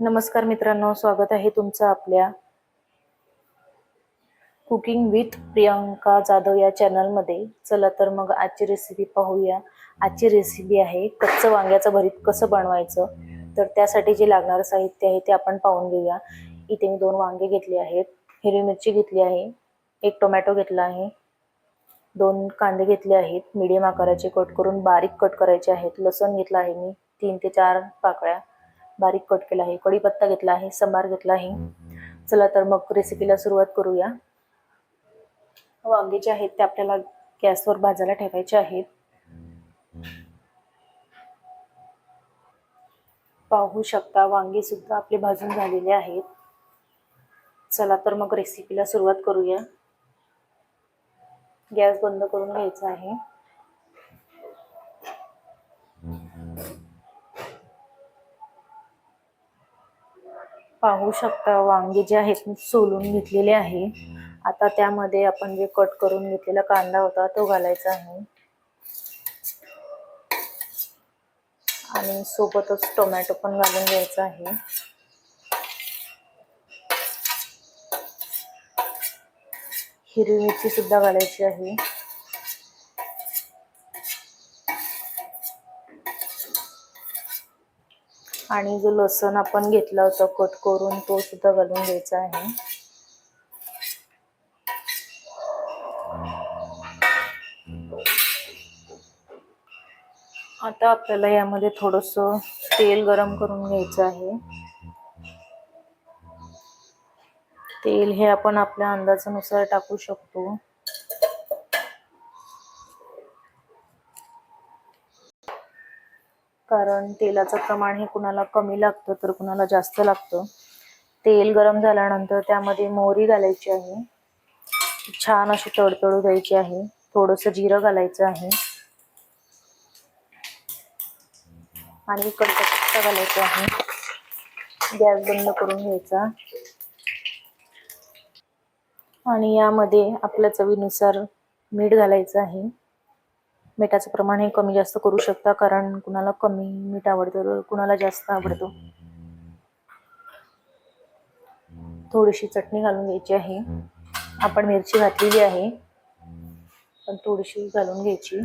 नमस्कार मित्रांनो स्वागत आहे तुमचं आपल्या कुकिंग विथ प्रियंका जाधव या चॅनलमध्ये चला तर मग आजची रेसिपी पाहूया. आजची रेसिपी आहे कच्चं वांग्याचं भरीत कसं बनवायचं? तर त्यासाठी जे लागणारं साहित्य आहे ते आपण पाहून घेऊया. इथे मी दोन वांगे घेतले आहेत. हिरवी मिरची घेतली आहे. एक टोमॅटो घेतला आहे. दोन कांदे घेतले आहेत. मीडियम आकाराचे कट करून बारीक कट करायचे आहेत. लसण घेतला आहे मी. तीन ते चार पाकळ्या. बारीक कट केला आहे कढीपत्ता घेतला आहे सांबार घेतला आहे. चला तर मग रेसिपीला सुरुवात करूया. हो, वांगे जे आहेत ते आपल्याला गॅसवर भाजायला ठेवायचे आहेत. पाहू शकता वांगे सुद्धा आपले भाजून झालेले आहेत. चला तर मग रेसिपीला सुरुवात करूया. गॅस बंद करून घ्यायचा आहे. पाहू शकता वांगे जे आहेत मी सोलून घेतलेले आहे. आता त्यामध्ये आपण जे कट करून घेतलेला कांदा होता तो घालायचा आहे. आणि सोबतच टोमॅटो पण घालून घ्यायचा आहे. हिरवी मिरची सुद्धा घालायची आहे. आणि जो लसूण आपण घेतला होता कट करून तो सुद्धा घालून घ्यायचा आहे. आता आपल्याला यामध्ये थोडस तेल गरम करून घ्यायचं आहे. तेल हे आपण आपल्या अंदाजानुसार टाकू शकतो. कारण तेलाचं प्रमाण हे कुणाला कमी लागतं तर कुणाला जास्त लागतं. तेल गरम झाल्यानंतर त्यामध्ये मोहरी घालायची आहे. छान अशी तडतडू द्यायची आहे. थोडंसं जिरं घालायचं आहे. आणि कढीपत्ता घालायचा आहे. गॅस बंद करून घ्यायचा. आणि यामध्ये आपल्या चवीनुसार मीठ घालायचं आहे. मिठाचं प्रमाण हे कमी जास्त करू शकता कारण कुणाला कमी मीठ आवडतं तर कुणाला जास्त आवडतो. थोडीशी चटणी घालून घ्यायची आहे. आपण मिरची घातलेली आहे. पण थोडीशी घालून घ्यायची.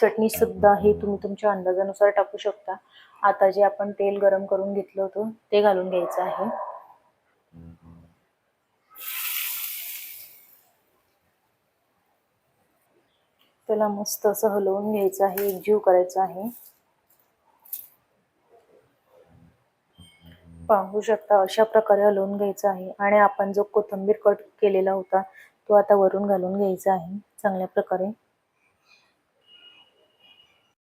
चटणी सुद्धा हे तुम्ही तुमच्या अंदाजानुसार टाकू शकता. आता जे आपण तेल गरम करून घेतलं होतं ते घालून घ्यायचं आहे. त्याला मस्त असं हलवून घ्यायचं आहे एकजीव करायचा आहे. पाहू शकता अशा प्रकारे हलवून घ्यायचा आहे. आणि आपण जो कोथिंबीर कट केलेला होता तो आता वरून घालून घ्यायचा आहे चांगल्या प्रकारे.